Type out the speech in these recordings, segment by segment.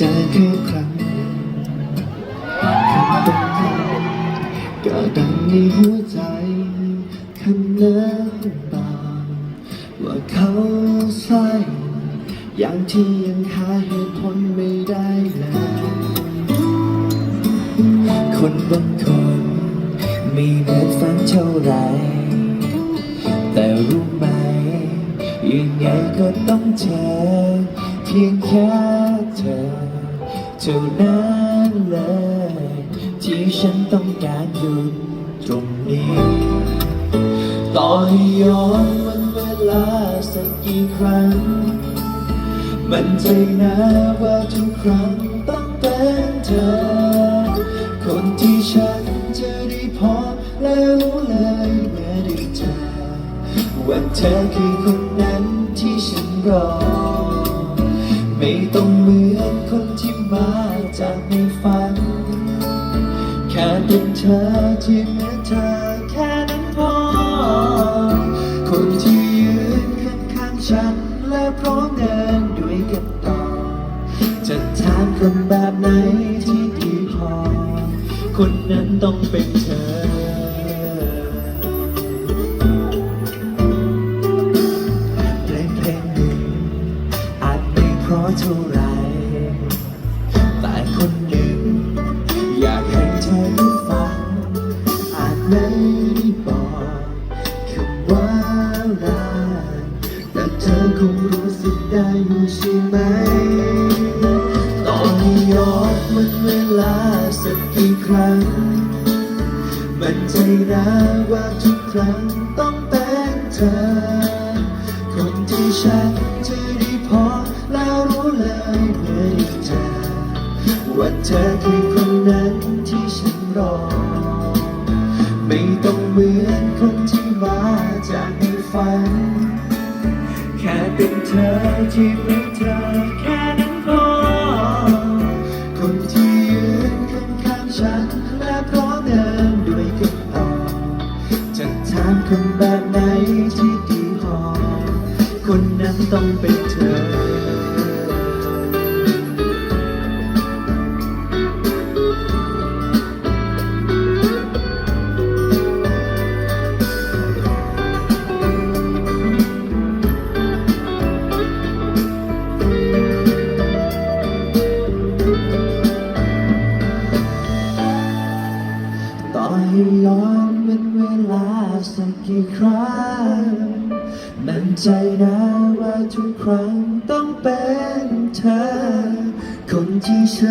จอแค่ครั้งคำเป็นคำก็ดังในหัวใจคำนั้นบอกว่าเขาใช่อย่างที่ยังหาเหตุผลไม่ได้เลยคนบางคนไม่เหมือนฝันเท่าไหรแต่รู้ไหมยังไงก็ต้องเจอเพียงแค่ เธอเท่านั้นเลย ที่ฉันต้องการอยู่ตรงนี้ต่อให้ย้อนวันเวลาสักกี่ครั้ง มันใจนะว่าทุกครั้งต้องเป็นเธอ คนที่ฉันจะได้พอและรู้เลยเมื่อได้เจอว่าเธอคือคนนั้นที่ฉันรอ ไม่ต้องเหมือนคนที่มาจากในฝัน แค่เป็นเธอที่เหมือนเธอแค่นั้นพอ คนที่ยืนข้างๆฉันและพร้อมเดินด้วยกันต่อ จะถามคนแบบไหนที่ดีพอ คนนั้นต้องเป็น เท่าไร แต่คนหนึ่ง อยากให้เธอได้ฟัง อาจไม่ได้บอกคำว่ารักแต่เธอคงรู้สึกได้อยู่ใช่ไหม ตอนนี้ย้อนวันเวลาสักกี่ครั้ง มันใจนะว่าทุกครั้ง เลยเมื่อได้เจอว่าเธอคือคนนั้นที่ฉันรอ ไม่ต้องเหมือนคนที่มาจากในฝัน แค่เป็นเธอที่ไม่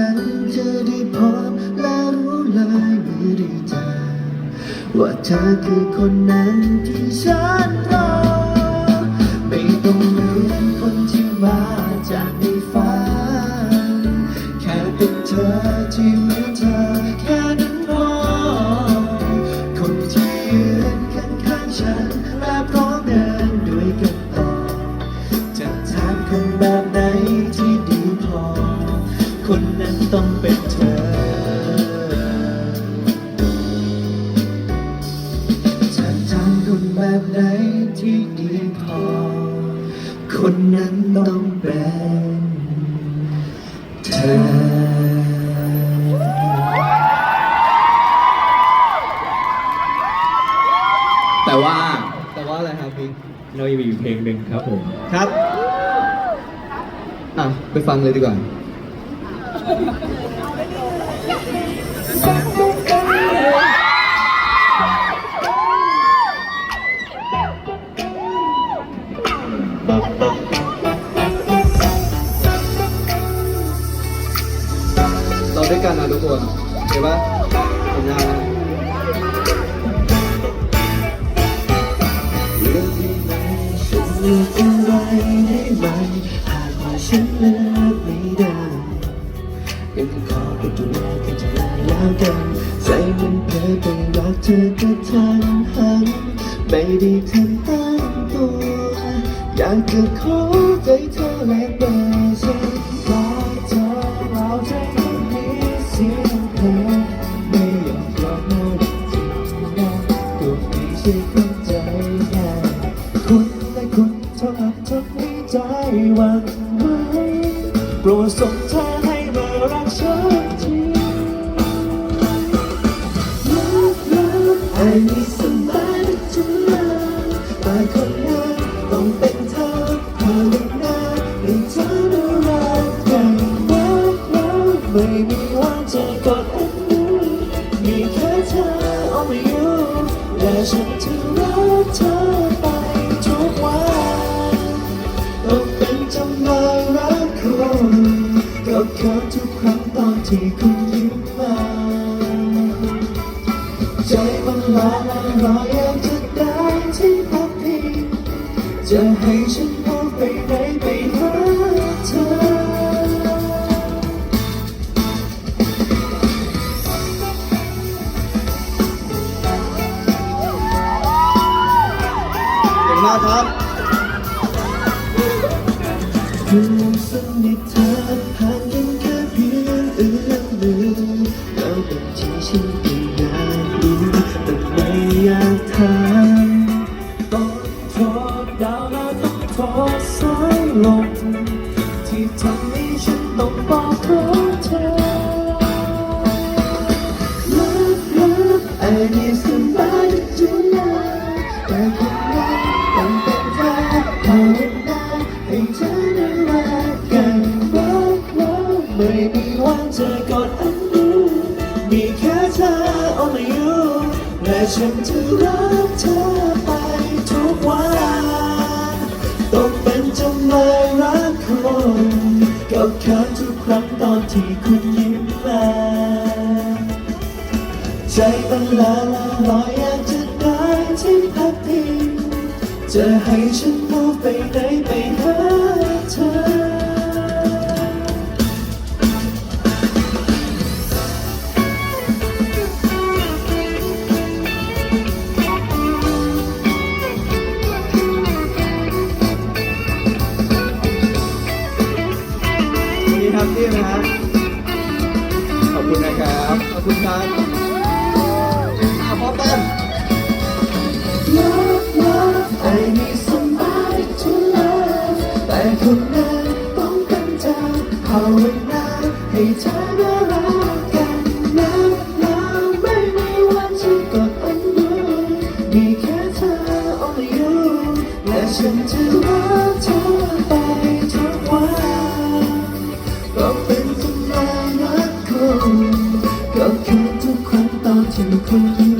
ันจะได้พบและรู้เลยเมื่อได้เจอว่าเธอคือคนนั้นที่ฉันรอ ไม่ต้องเหมือนคนที่มาจากในฝันแค่เป็นเธอที่เหมือนเธอแค่ คนนั้นต้องเป็นเธอแต่ว่าแต่ว่าอะไรครับพี่เรายังมีอยู่เพลงหนึ่งครับผมครับอะไปฟังเลยดีกว่า อยู่อะไรได้ไหมหากว่าฉันเลือกไม่ได้ยังขอเป็นตัวแรกกันจะได้แล้วกันใจมันเพลอไปรักเธอก็ทันหันไม่ได้ทันตั้งตัวอยากจะขอใจเธอและเบอร์ฉันขอเธอเราใจมันมีเสียงเพลงไม่อยากหลอกเราจริงนะก็ไม่ใช่คนใจ ห้ใจหวั่นไหวโปรดส่งเธอใจ ก็เคินทุกครั้งตอนที่คุณยิ้มมาใจมันลาลารออยากจะได้ที่พักพิงจะให้ฉันพูดไปไหนไปหาเธอเก่งมากครับคือส สายลมที่ทำให้ฉันต้องบอกรักเธอ Love, love, I need somebody to love แต่คนนั้นต้องเป็นเธอภาวนาให้เธอได้รักกัน Love, love ไม่มีวันเจะกอดอันดูมีแค่เธอ only you และฉันจะรักเธอไปทุกวัน จำเลยรักคุณกับเคินทุกครั้งตอนที่คุณยิ้มมาใจมันละลาลอยอยากจะได้ที่พักพิงจะให้ฉันพูดไปไหนไปหาเธอ นี่ครับนี่นะขอบคุณนะครับ ขอบคุณครับอาพร้อมกัน Love love I need somebody to love แต่คนนั้นต้องเป็นเธอภาวนาให้เธอได้ กคุณก็คือทุกครั้งตอนที่มันคุยิ้ม